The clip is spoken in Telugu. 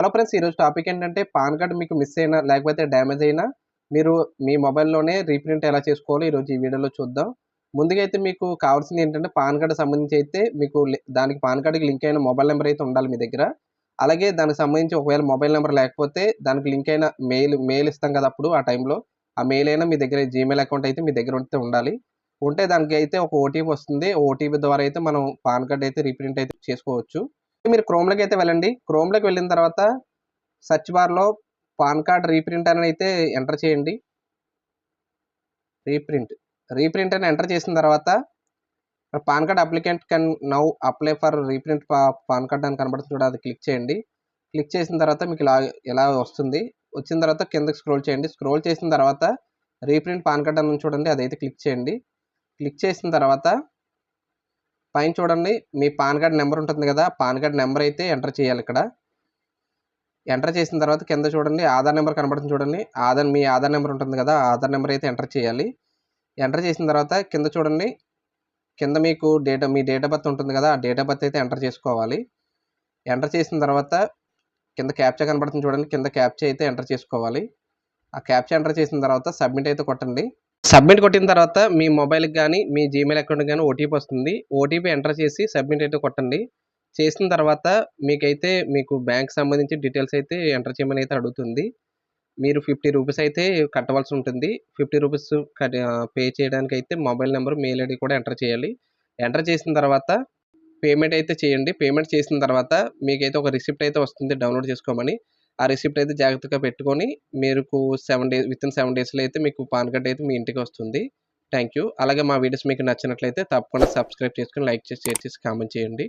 హలో ఫ్రెండ్స్ ఈరోజు టాపిక్ ఏంటంటే పాన్ కార్డ్ మీకు మిస్ అయినా లేకపోతే డ్యామేజ్ అయినా మీరు మీ మొబైల్లోనే రీప్రింట్ ఎలా చేసుకోవాలో ఈరోజు ఈ వీడియోలో చూద్దాం. ముందుగా అయితే మీకు కావాల్సింది ఏంటంటే పాన్ కార్డ్ సంబంధించి అయితే మీకు దానికి పాన్ కార్డుకి లింక్ అయిన మొబైల్ నెంబర్ అయితే ఉండాలి మీ దగ్గర. అలాగే దానికి సంబంధించి ఒకవేళ మొబైల్ నెంబర్ లేకపోతే దానికి లింక్ అయిన మెయిల్ మెయిల్ ఇస్తాం కదా అప్పుడు ఆ టైంలో ఆ మెయిల్ అయినా మీ దగ్గర జీమెయిల్ అకౌంట్ అయితే మీ దగ్గర ఉంటే ఉండాలి. ఉంటే దానికి అయితే ఒక ఓటీపీ వస్తుంది. ఓటీపీ ద్వారా అయితే మనం పాన్ కార్డ్ అయితే రీప్రింట్ అయితే చేసుకోవచ్చు. మీరు క్రోమ్లోకి అయితే వెళ్ళండి. క్రోమ్లోకి వెళ్ళిన తర్వాత సర్చ్ బార్లో పాన్ కార్డ్ రీప్రింట్ అని అయితే ఎంటర్ చేయండి. రీప్రింట్ రీప్రింట్ అని ఎంటర్ చేసిన తర్వాత PAN card applicant can now apply for reprint PAN card అని కనబడుతుంది చూడ అది క్లిక్ చేయండి. క్లిక్ చేసిన తర్వాత మీకు ఇలా ఇలా వస్తుంది. వచ్చిన తర్వాత కిందకి స్క్రోల్ చేయండి. స్క్రోల్ చేసిన తర్వాత రీప్రింట్ పాన్ కార్డ్ అని చూడండి అదైతే క్లిక్ చేయండి. క్లిక్ చేసిన తర్వాత పైన చూడండి మీ పాన్ కార్డ్ నెంబర్ ఉంటుంది కదా పాన్ కార్డ్ నెంబర్ అయితే ఎంటర్ చేయాలి ఇక్కడ. ఎంటర్ చేసిన తర్వాత కింద చూడండి ఆధార్ నెంబర్ కనబడుతుంది చూడండి ఆధార్ మీ ఆధార్ నెంబర్ ఉంటుంది కదా ఆధార్ నెంబర్ అయితే ఎంటర్ చేయాలి. ఎంటర్ చేసిన తర్వాత కింద చూడండి కింద మీకు డేటా మీ డేట్ ఆఫ్ బర్త్ ఉంటుంది కదా ఆ డేట్ ఆఫ్ బర్త్ అయితే ఎంటర్ చేసుకోవాలి. ఎంటర్ చేసిన తర్వాత కింద క్యాప్చా కనబడుతుంది చూడండి కింద క్యాప్చా అయితే ఎంటర్ చేసుకోవాలి. ఆ క్యాప్చా ఎంటర్ చేసిన తర్వాత సబ్మిట్ అయితే కొట్టండి. సబ్మిట్ కొట్టిన తర్వాత మీ మొబైల్కి కానీ మీ జీమెయిల్ అకౌంట్కి కానీ ఓటీపీ వస్తుంది. ఓటీపీ ఎంటర్ చేసి సబ్మిట్ అయితే కొట్టండి. చేసిన తర్వాత మీకైతే మీకు బ్యాంక్ సంబంధించి డీటెయిల్స్ అయితే ఎంటర్ చేయమని అయితే అడుగుతుంది. మీరు ఫిఫ్టీ రూపీస్ అయితే కట్టవలసి ఉంటుంది. ఫిఫ్టీ రూపీస్ పే చేయడానికి అయితే మొబైల్ నెంబర్ మెయిల్ ఐడి కూడా ఎంటర్ చేయాలి. ఎంటర్ చేసిన తర్వాత పేమెంట్ అయితే చేయండి. పేమెంట్ చేసిన తర్వాత మీకైతే ఒక రిసిప్ట్ అయితే వస్తుంది డౌన్లోడ్ చేసుకోమని. ఆ రిసిప్ట్ అయితే జాగ్రత్తగా పెట్టుకొని మీకు seven days within seven డేస్లో అయితే మీకు పాన్ కార్డ్ అయితే మీ ఇంటికి వస్తుంది. థ్యాంక్ యూ అలాగే మా వీడియోస్ మీకు నచ్చినట్లయితే తప్పకుండా సబ్స్క్రైబ్ చేసుకొని లైక్ చేసి షేర్ చేసి కామెంట్ చేయండి.